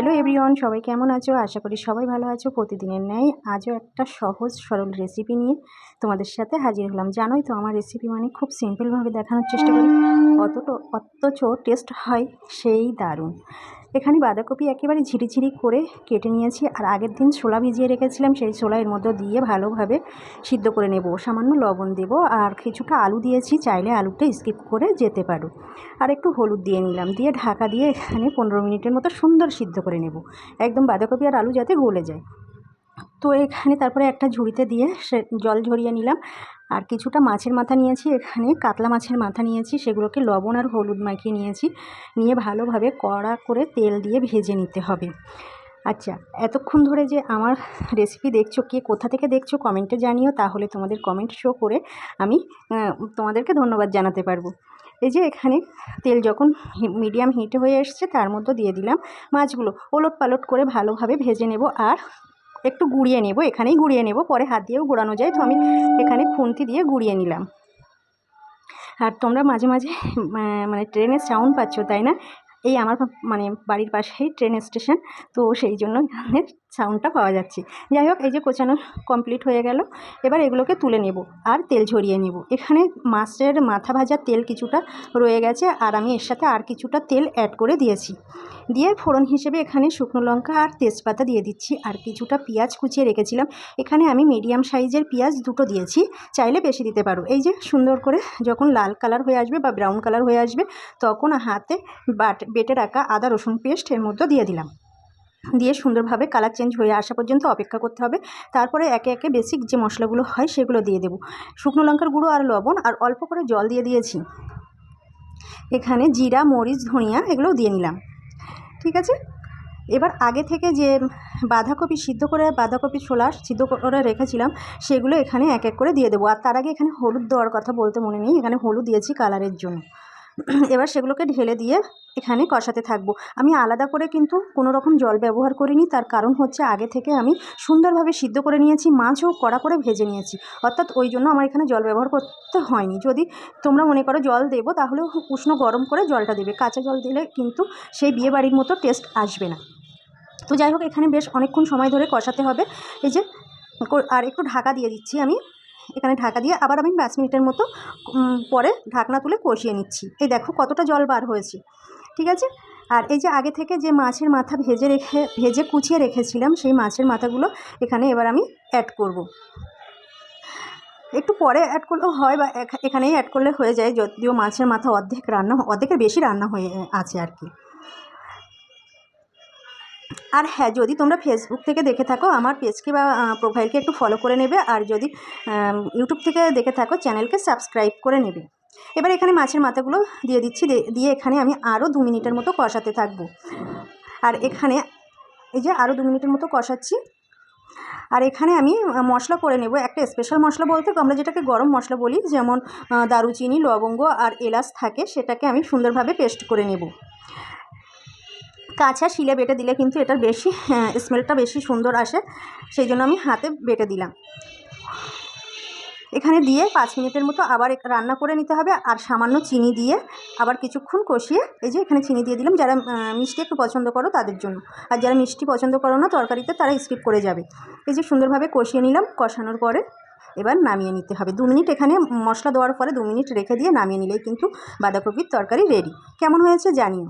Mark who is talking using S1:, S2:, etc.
S1: Hello everyone, সবাই কেমন আছো? আশা করি সবাই ভালো আছো। প্রতিদিনের ন্যায় আজও একটা সহজ, সরল রেসিপি নিয়ে তোমাদের সাথে হাজির হলাম। জানোই তো, আমার রেসিপি মানে খুব সিম্পলভাবে দেখানোর চেষ্টা করি। অতটা, অথচ টেস্ট হয় সেই দারুণ। এখানে বাঁধাকপি একেবারে ঝিরিঝিরি করে কেটে নিয়েছি আর আগের দিন ছোলা ভিজিয়ে রেখেছিলাম, সেই ছোলা এর মধ্যে দিয়ে ভালোভাবে সিদ্ধ করে নেব। সামান্য লবণ দেব আর কিছুটা আলু দিয়েছি, চাইলে আলুটা স্কিপ করে যেতে পারো। আর একটু হলুদ দিয়ে নিলাম, দিয়ে ঢাকা দিয়ে এখানে পনেরো মিনিটের মতো সুন্দর সিদ্ধ করে নেব। একদম বাঁধাকপি আর আলু যাতে গলে যায়। তো এখানে তারপরে একটা ঝুড়িতে দিয়ে সে জল ঝরিয়ে নিলাম। আর কিছুটা মাছের মাথা নিয়েছি, এখানে কাতলা মাছের মাথা নিয়েছি, সেগুলোকে লবণ আর হলুদ মাখিয়ে নিয়েছি। নিয়ে ভালোভাবে কড়া করে তেল দিয়ে ভেজে নিতে হবে। আচ্ছা এতক্ষণ ধরে যে আমার রেসিপি দেখছ, কে কোথা থেকে দেখছ কমেন্টে জানিও, তাহলে তোমাদের কমেন্ট শো করে আমি তোমাদেরকে ধন্যবাদ জানাতে পারব। এই যে এখানে তেল যখন মিডিয়াম হিট হয়ে এসছে, তার মধ্যে দিয়ে দিলাম মাছগুলো। ওলট পালট করে ভালোভাবে ভেজে নেব। আর একটু গুঁড়িয়ে নেব, এখানেই গুঁড়িয়ে নেব। পরে হাত দিয়েও গোড়ানো যায়। তো আমি এখানে খুন্তি দিয়ে গুঁড়িয়ে নিলাম। আর তোমরা মাঝে মাঝে মানে ট্রেনের সাউন্ড পাচ্ছ, তাই না? এই আমার মানে বাড়ির পাশেই ট্রেন স্টেশন তো সেই জন্য এখানে সাউন্ডটা পাওয়া যাচ্ছে। যাই হোক, এই যে কোচানো কমপ্লিট হয়ে গেল, এবার এগুলোকে তুলে নেব আর তেল ঝরিয়ে নেব। এখানে মাছের মাথা ভাজার তেল কিছুটা রয়ে গেছে, আর আমি এর সাথে আর কিছুটা তেল অ্যাড করে দিয়েছি। দিয়ে ফোড়ন হিসেবে এখানে শুকনো লঙ্কা আর তেজপাতা দিয়ে দিচ্ছি, আর কিছুটা পেঁয়াজ কুচিয়ে রেখেছিলাম। এখানে আমি মিডিয়াম সাইজের পেঁয়াজ দুটো দিয়েছি, চাইলে বেশি দিতে পারো। এই যে সুন্দর করে যখন লাল কালার হয়ে আসবে বা ব্রাউন কালার হয়ে আসবে, তখন হাতে বাট বেটে রাখা আদা, রসুন পেস্ট এর মধ্যে দিয়ে দিলাম। দিয়ে সুন্দরভাবে কালার চেঞ্জ হয়ে আসা পর্যন্ত অপেক্ষা করতে হবে। তারপরে একে একে বেসিক যে মশলাগুলো হয় সেগুলো দিয়ে দেবো। শুকনো লঙ্কার গুঁড়ো আর লবণ আর অল্প করে জল দিয়ে দিয়েছি। এখানে জিরা, মরিচ, ধনিয়া এগুলোও দিয়ে নিলাম। ঠিক আছে? এবার আগে থেকে যে বাঁধাকপি সিদ্ধ করে, বাঁধাকপি ছোলা সিদ্ধ করে রেখেছিলাম, সেগুলো এখানে এক এক করে দিয়ে দেবো। আর তার আগে এখানে হলুদ দেওয়ার কথা বলতে মনে নেই। এখানে হলুদ দিয়েছি কালারের জন্য। এবার সেগুলোকে ঢেলে দিয়ে এখানে কষাতে থাকব। আমি আলাদা করে কিন্তু কোনো রকম জল ব্যবহার করিনি, তার কারণ হচ্ছে আগে থেকে আমি সুন্দরভাবে সিদ্ধ করে নিয়েছি, মাছও কড়া করে ভেজে নিয়েছি। অর্থাৎ ওই জন্য আমার এখানে জল ব্যবহার করতে হয়নি। যদি তোমরা মনে করো জল দেবো তাহলে উষ্ণ গরম করে জলটা দেবে। কাঁচা জল দিলে কিন্তু সেই বিয়ে বাড়ির মতো টেস্ট আসবে না। তো যাই হোক, এখানে বেশ অনেকক্ষণ সময় ধরে কষাতে হবে। এই যে আর একটু ঢাকা দিয়ে দিচ্ছি আমি। এখানে ঢাকা দিয়ে আবার আমি পাঁচ মিনিটের মতো পরে ঢাকনা তুলে কষিয়ে নিচ্ছি। এই দেখো কতটা জল বার হয়েছে, ঠিক আছে? আর এই যে আগে থেকে যে মাছের মাথা ভেজে রেখে, ভেজে কুচিয়ে রেখেছিলাম, সেই মাছের মাথাগুলো এখানে এবার আমি অ্যাড করব। একটু পরে অ্যাড করলেও হয় বা এখানেই অ্যাড করলে হয়ে যায়, যদিও মাছের মাথা অর্ধেক রান্না, অর্ধেকের বেশি রান্না হয়ে, আছে আর কি। আর হ্যাঁ যদি তোমরা ফেসবুক থেকে দেখে থাকো, আমার পেজকে বা প্রোফাইলকে একটু ফলো করে নেবে। আর যদি ইউটিউব থেকে দেখে থাকো চ্যানেলকে সাবস্ক্রাইব করে নেবে। এবার এখানে মাছের মাথাগুলো দিয়ে দিচ্ছি। দিয়ে এখানে আমি আরও দু মিনিটের মতো কষাতে থাকব। আর এখানে, এই যে আরও দু মিনিটের মতো কষাচ্ছি। আর এখানে আমি মশলা করে নেব। একটা স্পেশাল মশলা বলতে, আমরা যেটাকে গরম মশলা বলি, যেমন দারুচিনি, লবঙ্গ আর এলাচ থাকে, সেটাকে আমি সুন্দরভাবে পেস্ট করে নেব। কাঁচা শিলে বেটে দিলে কিন্তু এটার বেশি স্মেলটা বেশি সুন্দর আসে। সেই জন্য আমি হাতে বেটে দিলাম। এখানে দিয়ে পাঁচ মিনিটের মতো আবার রান্না করে নিতে হবে আর সামান্য চিনি দিয়ে আবার কিছুক্ষণ কষিয়ে এই যে এখানে চিনি দিয়ে দিলাম। যারা মিষ্টি একটু পছন্দ করো তাদের জন্য। আর যারা মিষ্টি পছন্দ করো না তরকারিতে তারা স্কিপ করে যাবে। এই যে সুন্দরভাবে কষিয়ে নিলাম। কষানোর পরে এবার নামিয়ে নিতে হবে। দু মিনিট এখানে মশলা দেওয়ার পরে দু মিনিট রেখে দিয়ে নামিয়ে নিলেই কিন্তু বাঁধাকপির তরকারি রেডি কেমন হয়েছে জানিও।